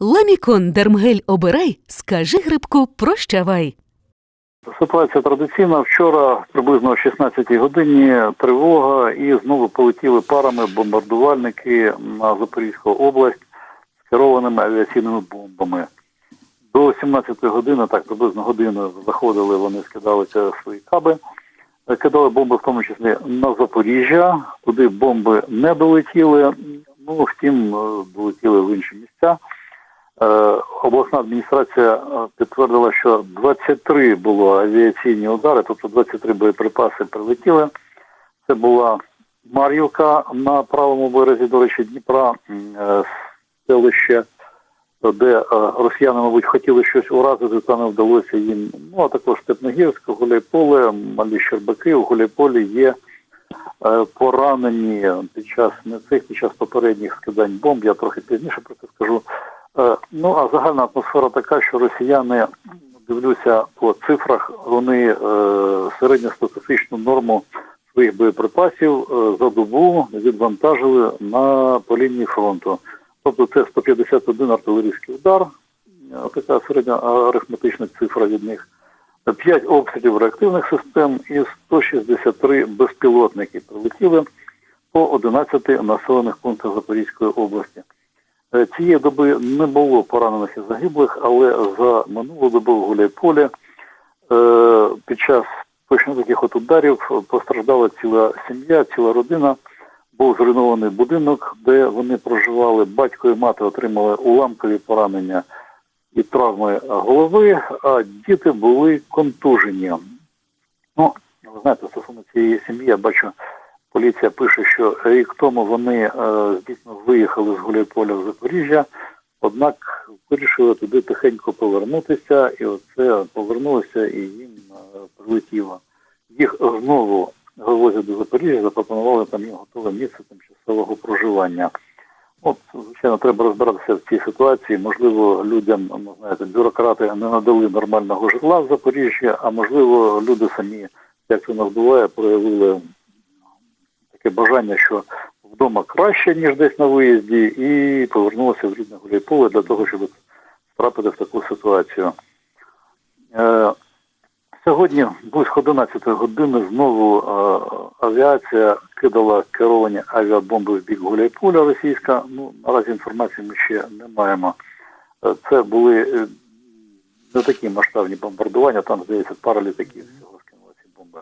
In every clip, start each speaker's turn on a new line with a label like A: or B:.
A: Ламікон Дермгель обирай, скажи грибку прощавай.
B: Ситуація традиційна. Вчора приблизно о 16-й годині тривога і знову полетіли парами бомбардувальники на Запорізьку область з керованими авіаційними бомбами. До 17-ї години, так приблизно годину заходили, вони скидалися свої каби, кидали бомби в тому числі на Запоріжжя. Туди бомби не долетіли. Ну втім, е, долетіли в інші місця. Е, обласна адміністрація е, підтвердила, що 23 було авіаційні удари, тобто 23 боєприпаси прилетіли. Це була Мар'ївка на правому березі, до речі, Дніпра, е, селище, де росіяни, мабуть, хотіли щось уразити, та не вдалося їм. Ну, а також Степногірськ, Гуляйполе, Малі Щербаки. У Гуляйполі є поранені під час не цих, під час попередніх скидань бомб. Я трохи пізніше про це скажу. Е, Ну а загальна атмосфера така, що росіяни дивлюся по цифрах, вони е, середньостатистичну норму своїх боєприпасів е, за добу відвантажили на по лінії фронту. Тобто це 151 артилерійський удар, е, така середня арифметична цифра від них. 5 обстрілів реактивних систем і 163 безпілотники прилетіли по 11 населених пунктах Запорізької області. Е, Цієї доби не було поранених і загиблих, але за минулу добу в Гуляйполі е, під час точно таких от ударів постраждала ціла сім'я, ціла родина. Був зруйнований будинок, де вони проживали. Батько і мати отримали уламкові поранення і травми голови, а діти були контужені. Ну, ви знаєте, стосовно цієї сім'ї, я бачу, поліція пише, що рік тому вони е, дійсно виїхали з Гуляйполя в Запоріжжя, однак вирішили туди тихенько повернутися, і оце повернулися і їм е, прилетіло. Їх знову вивозять до Запоріжжя, запропонували там їм готове місце тимчасового проживання. От, звичайно, треба розбиратися в цій ситуації. Можливо, людям, ну знаєте, бюрократи не надали нормального житла в Запоріжжі, а можливо, люди самі, як це нас буває, проявили таке бажання, що вдома краще, ніж десь на виїзді, і повернулися в рідне Гуляйполе для того, щоб трапити в таку ситуацію. Е, Сьогодні близько 11 години знову е, авіація кидала керовані авіабомби в бік Гуляйполя російська. Ну, наразі інформації ми ще не маємо. Е, Це були не такі масштабні бомбардування, там, здається, пара літаків всього скинули ці бомби.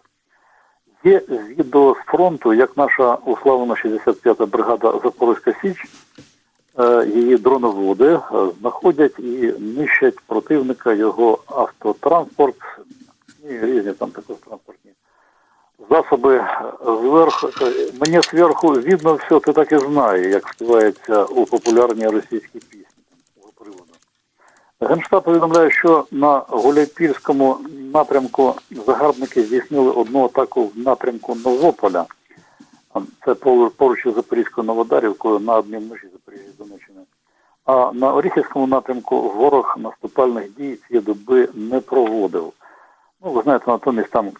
B: Є відео з фронту, як наша уславлена 65-та бригада Запорізька Січ, е, її дроноводи е, знаходять і нищать противника його автотранспорт і різні там також транспортні засоби зверху. Мені зверху видно все, ти так і знає, як співається у популярній російській пісні. Генштаб повідомляє, що на Гуляйпільському напрямку загарбники здійснили одну атаку в напрямку Новополя. Це поруч із Запорізькою Новодарівкою на одній межі Запоріжжя Донеччини. А на Оріхівському напрямку ворог наступальних дій цієї доби не проводив. Ну, ви знаєте, натомість там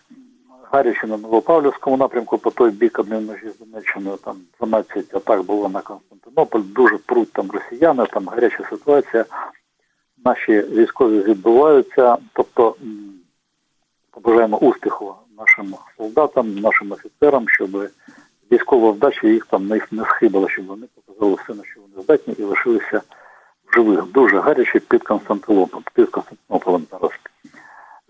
B: гаряче на Новопавлівському напрямку, по той бік одної межі з Донеччиною, там 12 атак було на Константинополь, дуже пруть там росіяни, там гаряча ситуація. Наші військові відбуваються, тобто побажаємо успіху нашим солдатам, нашим офіцерам, щоб військова вдача їх там не, не схибила, щоб вони показали все, на що вони здатні, і лишилися в живих. Дуже гаряче під Константинополем, під Константинополем зараз.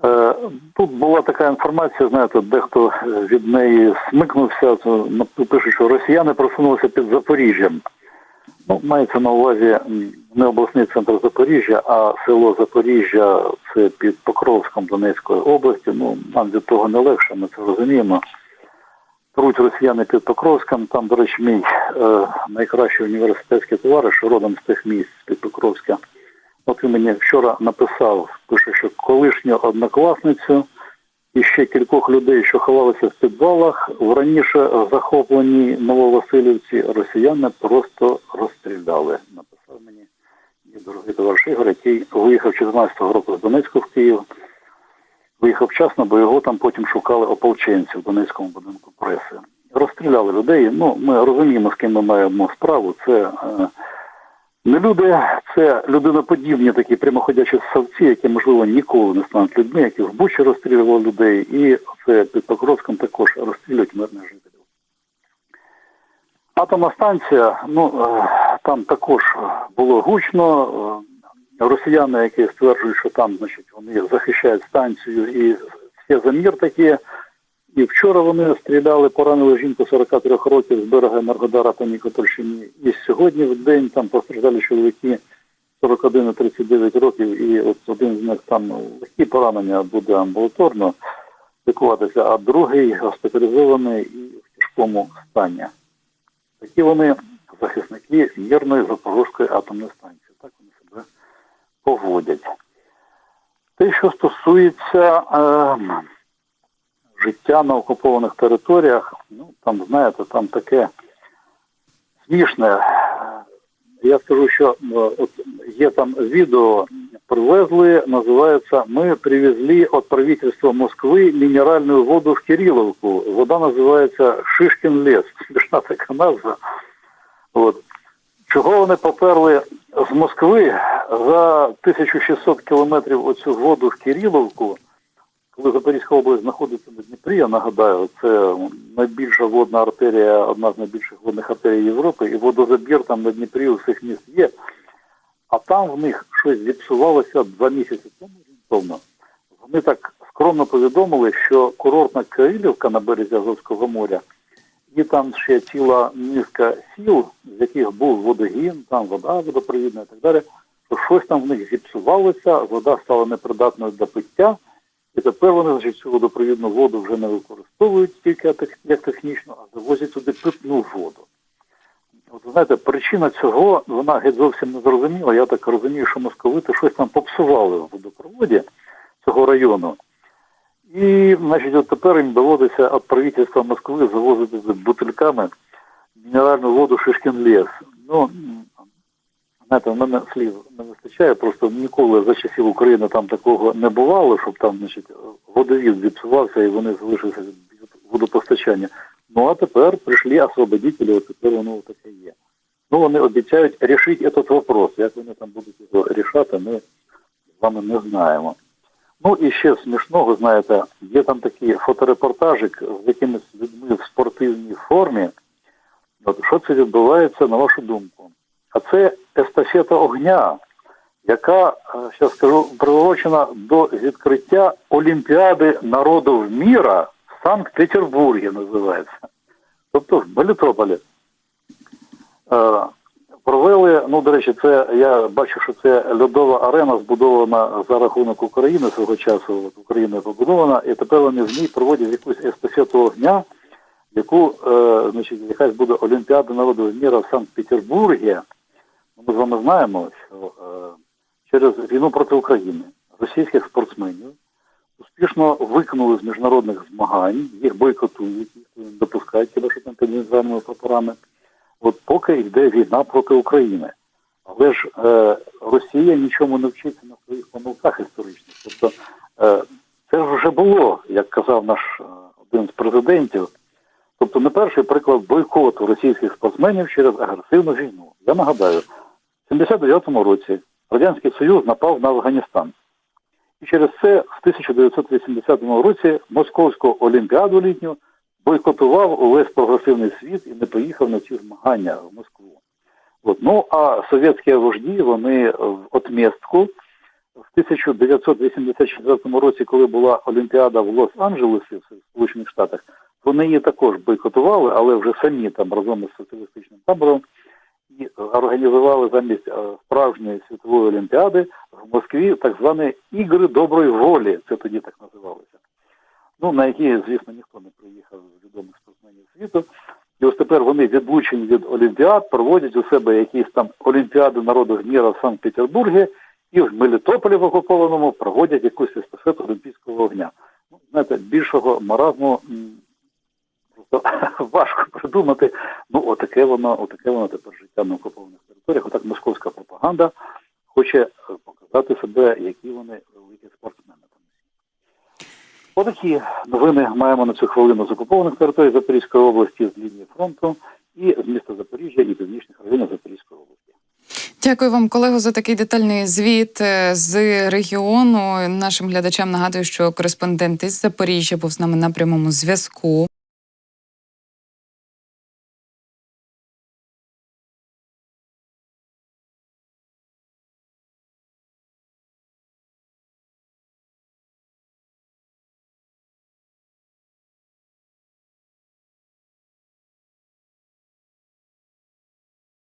B: Е, Тут була така інформація, знаєте, дехто е, від неї смикнувся, ну, пишуть, що росіяни просунулися під Запоріжжям. Ну, мається на увазі не обласний центр Запоріжжя, а село Запоріжжя це під Покровськом Донецької області. Ну, нам від того не легше, ми це розуміємо. Труть росіяни під Покровськом. Там, до речі, мій е, найкращий університетський товариш, родом з тих місць під Покровська. От він мені вчора написав, пише, що колишню однокласницю і ще кількох людей, що ховалися в підвалах, в раніше захопленій Нововасилівці росіяни просто розстріляли. Написав мені мій дорогий товариш Ігор, який виїхав 14-го року з Донецьку в Київ. Виїхав вчасно, бо його там потім шукали ополченці в Донецькому будинку преси. Розстріляли людей. Ну, ми розуміємо, з ким ми маємо справу. Це е, Не люди це людиноподібні такі прямоходячі ссавці, які, можливо, ніколи не стануть людьми, які в Бучі розстрілювали людей, і це під Покровськом також розстрілюють мирних жителів. Атомна станція, ну е, там також було гучно. е, Росіяни, які стверджують, що там, значить, вони захищають станцію і все за мір такі. І вчора вони стріляли, поранили жінку 43 років з берега Енергодара по Нікопольщині. І сьогодні в день там постраждали чоловіки 41 39 років, і от один з них там легкі поранення буде амбулаторно лікуватися, а другий госпіталізований і в тяжкому стані. Такі вони захисники мирної Запорізької атомної станції. Так вони себе поводять. Те, що стосується е, життя на окупованих територіях, ну там, знаєте, там таке смішне. Я скажу, що е, от є там відео, привезли, називається «Мы привезли от правительства Москви мінеральну воду в Кириловку». Вода називається Шишкін лес. Смішна така назва. От. Чого вони поперли з Москви за 1600 кілометрів оцю воду в Кириловку, коли Запорізька область знаходиться на Дніпрі, я нагадаю, це найбільша водна артерія, одна з найбільших водних артерій Європи, і водозабір там на Дніпрі у всіх міст є. А там в них щось зіпсувалося два місяці тому орієнтовно. Вони так скромно повідомили, що курортна Кирилівка на березі Азовського моря, і там ще ціла низка сіл, з яких був водогін, там вода водопровідна і так далі, що щось там в них зіпсувалося, вода стала непридатною до пиття, і тепер вони значить, цю водопровідну воду вже не використовують тільки як- технічно, а завозять туди питну воду. От ви знаєте, причина цього вона геть зовсім не зрозуміла. Я так розумію, що московити щось там попсували в водопроводі цього району. І, значить, от тепер їм доводиться від правительства Москви завозити з бутильками мінеральну воду Шишкін ліс. Ну, знаєте, в мене слів не вистачає, просто ніколи за часів України там такого не бувало, щоб там, значить, водовід зіпсувався і вони залишилися без водопостачання. Ну а тепер прийшли освободителі, от тепер воно таке є. Ну, вони обіцяють рішити цей вопрос. Як вони там будуть його рішати, ми з вами не знаємо. Ну і ще смішного, знаєте, є там такий фоторепортажик з якимись людьми в спортивній формі. От що це відбувається, на вашу думку? А це естафета огня, яка, зараз скажу, приурочена до відкриття Олімпіади народів міра в Санкт-Петербургі називається. Тобто в Мелітополі. Е, Провели, ну, до речі, це я бачу, що це льодова арена збудована за рахунок України свого часу, от Україною побудована, і тепер вони в ній проводять якусь естафету огня, яку, е, значить, якась буде Олімпіада народу міра в Санкт-Петербургі. Ну, Ми з вами знаємо, що е, через війну проти України російських спортсменів успішно викинули з міжнародних змагань, їх бойкотують, їх не допускають, хіба що там під прапорами. От поки йде війна проти України. Але ж е, Росія нічому не вчиться на своїх помилках історичних. Тобто е, це ж вже було, як казав наш е, один з президентів. Тобто не перший приклад бойкоту російських спортсменів через агресивну війну. Я нагадаю, в 79-му році Радянський Союз напав на Афганістан. І через це в 1980 році Московську Олімпіаду літню бойкотував увесь прогресивний світ і не поїхав на ці змагання в Москву. От. Ну а совєтські вожді вони в отмістку в 1984 році, коли була Олімпіада в Лос-Анджелесі в Сполучених Штатах, вони її також бойкотували, але вже самі там разом із соціалістичним табором і організували замість е, справжньої світової олімпіади в Москві так звані ігри доброї волі. Це тоді так називалося. Ну, на які, звісно, ніхто не приїхав з відомих спортсменів світу. І ось тепер вони відлучені від Олімпіад, проводять у себе якісь там Олімпіади народу міра в Санкт-Петербургі і в Мелітополі в окупованому проводять якусь естафету Олімпійського вогня. Ну, знаєте, більшого маразму просто важко придумати. Ну, отаке воно, отаке воно тепер життя на окупованих територіях. Отак московська пропаганда хоче е, показати себе, які вони великі спортсмени. Отакі новини маємо на цю хвилину з окупованих територій Запорізької області, з лінії фронту і з міста Запоріжжя і північних районів Запорізької області.
C: Дякую вам, колего, за такий детальний звіт е, з регіону. Нашим глядачам нагадую, що кореспондент із Запоріжжя був з нами на прямому зв'язку.